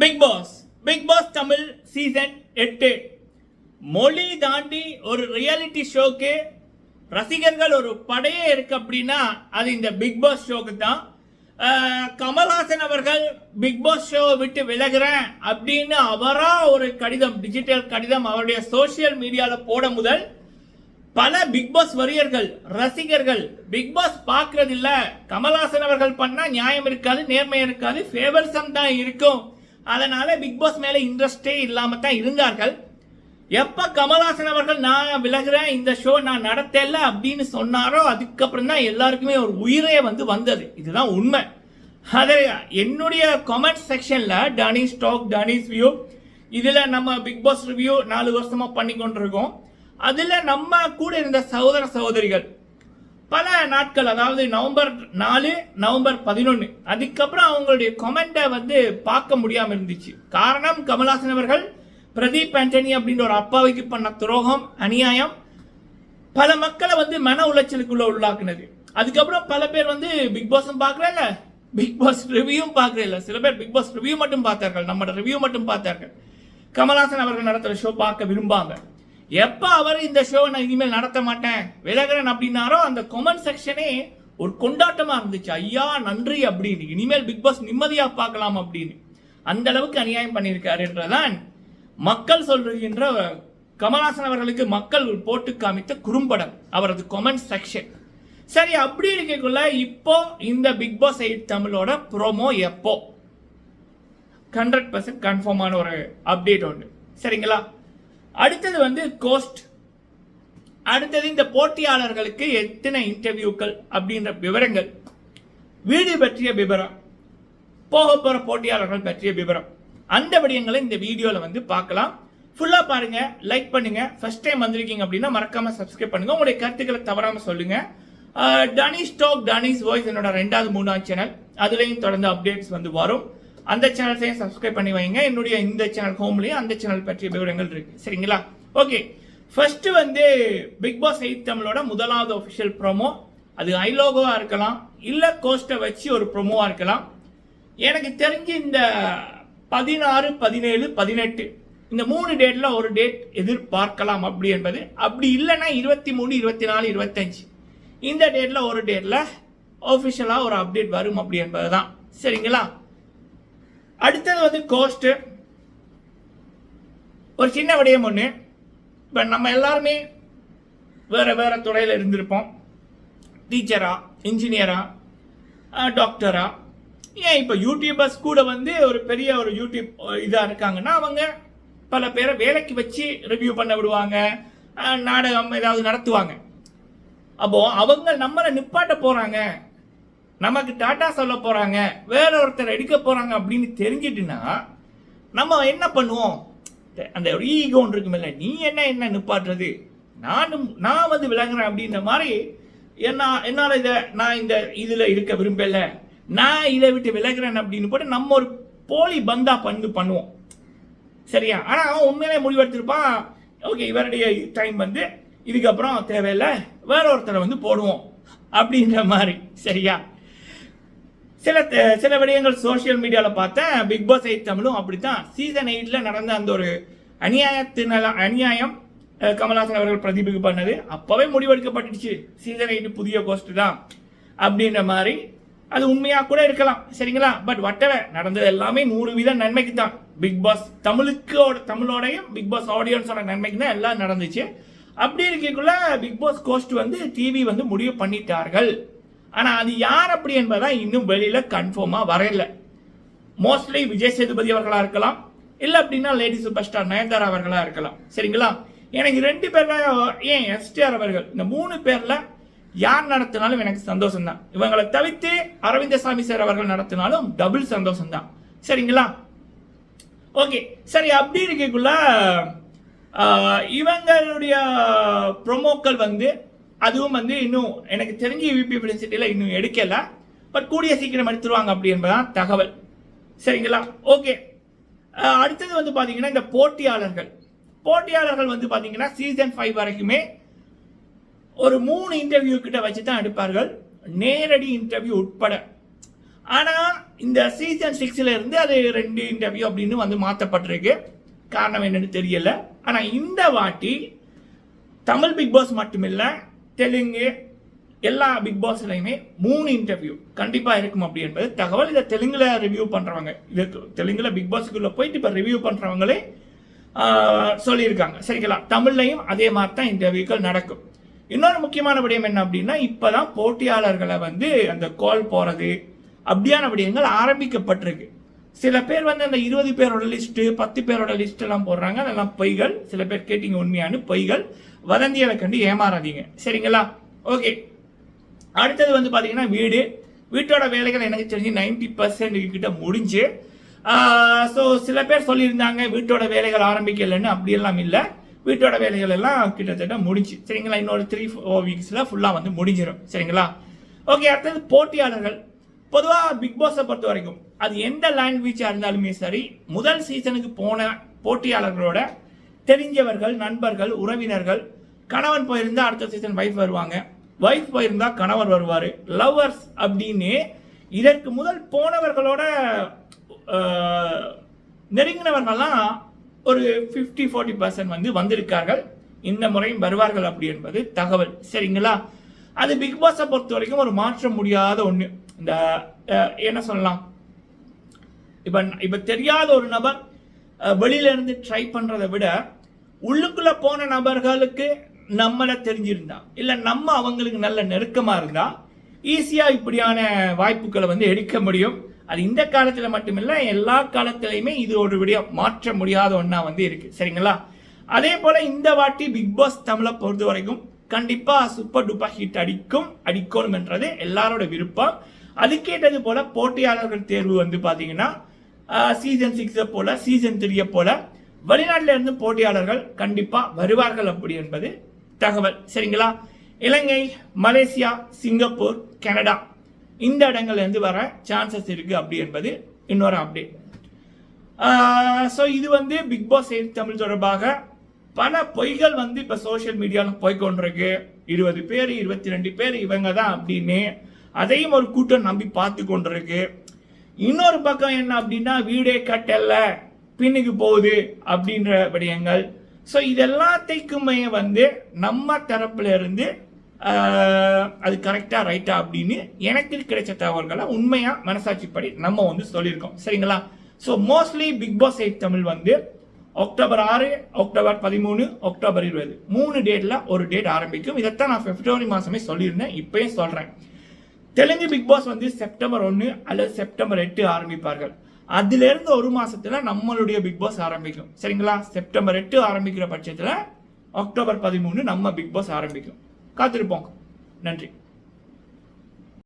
Bigg Boss Bigg Boss Tamil season எட்டு. மொழி தாண்டி ஒரு ரியாலிட்டி ஷோக்கு ரசிகர்கள் ஒரு படையே இருக்கு அப்படின்னா அது இந்த பிக் பாஸ் ஷோக்கு தான். கமல்ஹாசன் அவர்கள் பிக் பாஸ் ஷோவை விட்டு விலகுறேன் அப்படின்னு அவரா ஒரு கடிதம் டிஜிட்டல் கடிதம் அவருடைய சோஷியல் மீடியாவில் போட முதல் பல பிக் பாஸ் வரியர்கள் ரசிகர்கள் பிக் பாஸ் பார்க்கறதில்ல. கமல்ஹாசன் அவர்கள் பண்ணால் நியாயம் இருக்காது நேர்மை இருக்காது ஃபேவர்சம் தான் இருக்கும். அதனால பிக் பாஸ் இன்ட்ரெஸ்டே இல்லாமல் தான் இருந்தார்கள். எப்போ கமல்ஹாசன் அவர்கள் நான் விலகுறேன் இந்த ஷோ நான் நடத்தல அப்படின்னு சொன்னாரோ அதுக்கப்புறம் தான் எல்லாருக்குமே ஒரு உயிரே வந்து வந்தது. இதுதான் உண்மை. அதை என்னுடைய கமெண்ட் செக்ஷனில் டனிஸ் ஸ்டாக் டனிஸ் வியூ இதில் நம்ம பிக் பாஸ் ரிவ்யூ நாலு வருஷமாக பண்ணி கொண்டிருக்கோம் அதில் நம்ம கூட இருந்த சகோதர சகோதரிகள் பல நாட்கள் அதாவது நவம்பர் நாலு நவம்பர் பதினொன்று அதுக்கப்புறம் அவங்களுடைய கமெண்ட்டை வந்து பார்க்க முடியாமல் இருந்துச்சு. காரணம் கமல்ஹாசன் அவர்கள் பிரதீப் ஆண்டனி அப்படின்ற ஒரு அப்பாவைக்கு பண்ண துரோகம் அநியாயம் பல மக்களை வந்து மன உளைச்சலுக்குள்ள உள்ளாக்குனது. அதுக்கப்புறம் பல பேர் வந்து பிக் பாஸும் பார்க்கல பிக் பாஸ் ரிவ்யூவும் பார்க்கல சில பேர் பிக் பாஸ் ரிவ்யூ மட்டும் பார்த்தார்கள் நம்மளோட ரிவ்யூ மட்டும் பார்த்தார்கள். கமல்ஹாசன் அவர்கள் நடத்துகிற ஷோ பார்க்க விரும்பாங்க எப்ப அவர் இந்த ஷோவை நான் இனிமேல் நடத்த மாட்டேன்? விலகிறேன் அப்படின்னாரோ அந்த கொமெண்ட் செக்ஷனே ஒரு கொண்டாட்டமா இருந்துச்சு. ஐயா நன்றி அப்படின்னு. இனிமேல் பிக் பாஸ் நிம்மதியா பார்க்கலாம் அப்படின்னு. அந்த அளவுக்கு அநியாயம் பண்ணியிருக்காருன்றதான் மக்கள் சொல்கின்ற கமல்ஹாசன் அவர்களுக்கு மக்கள் போட்டு காமித்த குறும்படம் அவரது கொமெண்ட் செக்ஷன் சரி அப்படி இருக்கக்குள்ள இப்போ இந்த பிக் பாஸ் எயிட் தமிழோட ப்ரோமோ எப்போ? ஹண்ட்ரட் பர்சன்ட் கன்ஃபார்மான ஒரு அப்டேட் ஒன்று சரிங்களா? அடுத்தது வந்து கோஸ்ட் அடுத்தது இந்த போட்டியாளர்களுக்கு எத்தனை இன்டர்வியூக்கள் அப்படின்ற விவரங்கள். வீடு பற்றிய விவரம் போக போகிற போட்டியாளர்கள் பற்றிய விவரம் அந்த விடயங்களை இந்த வீடியோவில் வந்து பார்க்கலாம். ஃபுல்லாக பாருங்கள் லைக் பண்ணுங்கள் ஃபஸ்ட் டைம் வந்திருக்கீங்க அப்படின்னா மறக்காமல் சப்ஸ்கிரைப் பண்ணுங்கள் உங்களுடைய கருத்துக்களை தவறாமல் சொல்லுங்கள் டனிஷ் டாக் டனிஷ் வாய்ஸ் என்னோட ரெண்டாவது மூணாவது சேனல் அதுலேயும் தொடர்ந்து அப்டேட்ஸ் வந்து வரும். அந்த சேனல்ஸையும் சப்ஸ்கிரைப் பண்ணி வைங்க. என்னுடைய இந்த சேனல் ஹோம்லயும் அந்த சேனல் பற்றிய விவரங்கள் இருக்கு. சரிங்களா? ஓகே ஃபர்ஸ்ட் வந்து பிக் பாஸ் எயிட் தமிழோட முதலாவது ஒஃபிஷியல் ப்ரோமோ அது ஐலோகோவா இருக்கலாம். இல்ல கோஸ்ட்டை வச்சு ஒரு ப்ரோமோவா இருக்கலாம். எனக்கு தெரிஞ்சு இந்த பதினாறு பதினேழு பதினெட்டு இந்த மூணு டேட்ல ஒரு டேட் எதிர்பார்க்கலாம் அப்படி என்பது. அப்படி இல்லைன்னா இருபத்தி மூணு இருபத்தி நாலு இருபத்தஞ்சு இந்த டேட்ல ஒரு டேட்ல ஆஃபிஷியலாக ஒரு அப்டேட் வரும் அப்படி என்பது தான் சரிங்களா? அடுத்தது வந்து கோஸ்ட்டு ஒரு சின்ன விடயம் ஒன்று இப்போ நம்ம எல்லாருமே வேறு வேறு துறையில் இருந்திருப்போம். டீச்சராக இன்ஜினியராக டாக்டரா ஏன் இப்போ யூடியூபர்ஸ் கூட வந்து ஒரு பெரிய ஒரு யூடியூப் இதாக இருக்காங்கன்னா அவங்க பல பேரை வேலைக்கு வச்சு ரிவ்யூ பண்ண விடுவாங்க. நாடகம் ஏதாவது நடத்துவாங்க. அப்போது அவங்க நம்மளை நிப்பாட்ட போகிறாங்க நமக்கு டாட்டா சொல்ல போகிறாங்க வேற ஒருத்தர் அடிக்க போகிறாங்க அப்படின்னு தெரிஞ்சிட்டுனா நம்ம என்ன பண்ணுவோம்? அந்த ஈகோ ஒன்று இருக்குமில்ல நீ என்ன என்ன நிப்பாட்டுறது? நானும் நான் வந்து விளங்குறேன் அப்படின்ற மாதிரி என்ன என்னால் இதை நான் இந்த இதில் இருக்க விரும்பலை நான் இதை விட்டு விலகுறேன் அப்படின்னு போட்டு நம்ம ஒரு போலி பந்தா பண்ணு பண்ணுவோம். சரியா? ஆனால் அவன் உண்மையிலே முடிவெடுத்திருப்பான். ஓகே இவருடைய டைம் வந்து இதுக்கப்புறம் தேவையில்லை வேற ஒருத்தரை வந்து போடுவோம் அப்படின்ற மாதிரி. சரியா? சில சில விடயங்கள் சோஷியல் மீடியாவில் பார்த்தேன். பிக் பாஸ் எயிட் தமிழும் அப்படித்தான். சீசன் எயிட்டில் நடந்த அந்த ஒரு அநியாயத்தினால அநியாயம் கமல்ஹாசன் அவர்கள் பிரதிபிக்கு பண்ணது. அப்போவே முடிவெடுக்கப்பட்டுடுச்சு. சீசன் எயிட் புதிய கோஸ்ட் தான் அப்படின்ற மாதிரி. அது உண்மையாக கூட இருக்கலாம். சரிங்களா? பட் வட்டவை நடந்தது எல்லாமே நூறு வீத நன்மைக்கு தான். பிக் பாஸ் தமிழுக்கு தமிழோடையும் பிக் பாஸ் ஆடியன்ஸோட நன்மைக்கு தான் எல்லாம் நடந்துச்சு. அப்படி இருக்கக்குள்ள பிக் பாஸ் கோஸ்ட் வந்து டிவி வந்து முடிவு பண்ணிட்டார்கள். ஆனால் அது யார் அப்படி என்பதா இன்னும் வெளியில் கன்ஃபார்மாக வரையில. மோஸ்ட்லி விஜய் சேதுபதி அவர்களாக இருக்கலாம் இல்லை அப்படின்னா லேடி சூப்பர் ஸ்டார் நயன்தாரா அவர்களாக இருக்கலாம். சரிங்களா? எனக்கு ரெண்டு பேர்ல ஏன் எஸ்டிஆர் அவர்கள் இந்த மூணு பேரில் யார் நடத்தினாலும் எனக்கு சந்தோஷம் தான் இவங்களை தவிர்த்து அரவிந்தசாமி சார் அவர்கள் நடத்தினாலும் டபுள் சந்தோஷம் தான் சரிங்களா? ஓகே சரி அப்படி இருக்கக்குள்ள இவங்களுடைய ப்ரொமோக்கள் வந்து அதுவும் வந்து இன்னும் எனக்கு தெரிஞ்சு யூபி யூனிவர்சிட்டியில் இன்னும் எடுக்கலை. பட் கூடிய சீக்கிரம் எடுத்துருவாங்க அப்படி என்பதான் தகவல். சரிங்களா? ஓகே அடுத்தது வந்து பார்த்தீங்கன்னா இந்த போட்டியாளர்கள். போட்டியாளர்கள் வந்து பார்த்தீங்கன்னா சீசன் ஃபைவ் வரைக்குமே ஒரு மூணு இன்டர்வியூ கிட்ட வச்சு தான் எடுப்பார்கள். நேரடி இன்டர்வியூ உட்பட. ஆனால் இந்த சீசன் சிக்ஸில் இருந்து அது ரெண்டு இன்டர்வியூ அப்படின்னு வந்து மாற்றப்பட்டிருக்கு காரணம் என்னன்னு தெரியல. ஆனால் இந்த வாட்டி தமிழ் பிக் பாஸ் மட்டுமில்லை தெலுங்கு எல்லா பிக் பாஸ்லையுமே மூணு இன்டர்வியூ கண்டிப்பாக இருக்கும் அப்படி என்பது தகவல். இதை தெலுங்குல ரிவ்யூ பண்ணுறவங்க இது தெலுங்குல பிக் பாஸுக்குள்ளே போயிட்டு இப்போ ரிவ்யூ பண்ணுறவங்களே சொல்லியிருக்காங்க. சரிங்களா? தமிழ்லையும் அதே மாதிரி தான் இன்டர்வியூக்கள் நடக்கும். இன்னொரு முக்கியமான விடயம் என்ன அப்படின்னா இப்போ தான் போட்டியாளர்களை வந்து அந்த கால் போகிறது அப்படியான விடயங்கள் ஆரம்பிக்கப்பட்டிருக்கு. சில பேர் வந்து அந்த இருபது பேரோட லிஸ்ட்டு பத்து பேரோட லிஸ்ட் எல்லாம் போடுறாங்க. அதெல்லாம் பொய்கள். சில பேர் கேட்டீங்க உண்மையான பொய்கள். வதந்திகளை கண்டு ஏமாறாதீங்க. சரிங்களா? ஓகே அடுத்தது வந்து பார்த்தீங்கன்னா வீடு. வீட்டோட வேலைகள் எனக்கு தெரிஞ்சு நைன்டி பர்சன்ட் கிட்ட முடிஞ்சு. ஸோ சில பேர் சொல்லியிருந்தாங்க வீட்டோட வேலைகள் ஆரம்பிக்கலைன்னு அப்படியெல்லாம் இல்லை. வீட்டோட வேலைகள் எல்லாம் கிட்டத்தட்ட முடிஞ்சு. சரிங்களா? இன்னொரு த்ரீ ஃபோர் வீக்ஸில் ஃபுல்லாக வந்து முடிஞ்சிடும் சரிங்களா? ஓகே அடுத்தது போட்டியாளர்கள். பொதுவாக பிக் பாஸை பொறுத்த வரைக்கும் அது எந்த லாங்குவேஜாக இருந்தாலுமே சரி முதல் சீசனுக்கு போன போட்டியாளர்களோட தெரிஞ்சவர்கள் நண்பர்கள் உறவினர்கள் கணவன் போயிருந்தா அடுத்த சீசன் வைஃப் வருவாங்க. வைஃப் போயிருந்தா கணவர் வருவார். லவ்வர்ஸ் அப்படின்னு இதற்கு முதல் போனவர்களோட நெருங்கினவர்கள்லாம் ஒரு ஃபிஃப்டி ஃபோர்ட்டி பர்சன்ட் வந்து வந்திருக்கார்கள். இந்த முறையும் வருவார்கள் அப்படி என்பது தகவல். சரிங்களா? அது பிக் பாஸை பொறுத்த வரைக்கும் ஒரு மாற்ற முடியாத ஒன்று இந்த என்ன சொல்லலாம்? இப்போ இப்போ தெரியாத ஒரு நபர் வெளியிலேருந்து ட்ரை பண்ணுறதை விட உள்ளுக்குள்ளே போன நபர்களுக்கு நம்மளை தெரிஞ்சிருந்தா இல்லை நம்ம அவங்களுக்கு நல்ல நெருக்கமாக இருந்தால் ஈஸியாக இப்படியான வாய்ப்புகளை வந்து எடுக்க முடியும். அது இந்த காலத்தில் மட்டுமில்லை எல்லா காலத்திலையுமே இது ஒரு விட மாற்ற முடியாத ஒன்றா வந்து இருக்குது சரிங்களா? அதே போல் இந்த வாட்டி பிக் பாஸ் தமிழை பொறுத்த வரைக்கும் கண்டிப்பாக சூப்பர் டூப்பர் ஹிட் அடிக்கும் அடிக்கணும் என்றது எல்லாரோட விருப்பம். அதுக்கேட்டது போல் போட்டியாளர்கள் தேர்வு வந்து பார்த்தீங்கன்னா சீசன் சிக்ஸை போல் சீசன் த்ரீயை போல் வெளிநாட்டிலிருந்து போட்டியாளர்கள் கண்டிப்பாக வருவார்கள் அப்படி என்பது தகவல். சரிங்களா? இலங்கை மலேசியா சிங்கப்பூர் கனடா இந்த இடங்கள்லேருந்து வர சான்சஸ் இருக்குது அப்படி என்பது இன்னொரு அப்டேட் ஸோ இது வந்து பிக் பாஸ் எயிட் தமிழ் தொடர்பாக பல பொய்கள் வந்து இப்போ சோஷியல் மீடியாவில் போய்கொண்டிருக்கு இருபது பேர் இருபத்தி ரெண்டு பேர் இவங்க தான் அப்படின்னு அதையும் ஒரு கூட்டம் நம்பி பார்த்து கொண்டிருக்கு. இன்னொரு பக்கம் என்ன அப்படின்னா வீடே கட்டல பின்னுக்கு போகுது அப்படின்ற விடயங்கள். ஸோ இதெல்லாத்தைக்குமே வந்து நம்ம தரப்புல இருந்து அது கரெக்டாக ரைட்டா அப்படின்னு எனக்கு கிடைச்ச தகவல்களை உண்மையாக மனசாட்சிப்படி நம்ம வந்து சொல்லியிருக்கோம். சரிங்களா? So mostly Bigg Boss eight Tamil வந்து அக்டோபர் ஆறு அக்டோபர் பதிமூணு அக்டோபர் இருபது. மூணு டேட்டில் ஒரு டேட் ஆரம்பிக்கும். இதைத்தான் நான் பிப்ரவரி மாதமே சொல்லியிருந்தேன். இப்போயும் சொல்கிறேன் தெலுங்கு பிக் பாஸ் வந்து செப்டம்பர் ஒன்று அல்லது செப்டம்பர் எட்டு ஆரம்பிப்பார்கள். அதிலிருந்து ஒரு மாதத்தில் நம்மளுடைய பிக் பாஸ் ஆரம்பிக்கும். சரிங்களா? செப்டம்பர் எட்டு ஆரம்பிக்கிற பட்சத்தில் அக்டோபர் பதிமூணு நம்ம பிக் பாஸ் ஆரம்பிக்கும். காத்திருப்போம். நன்றி.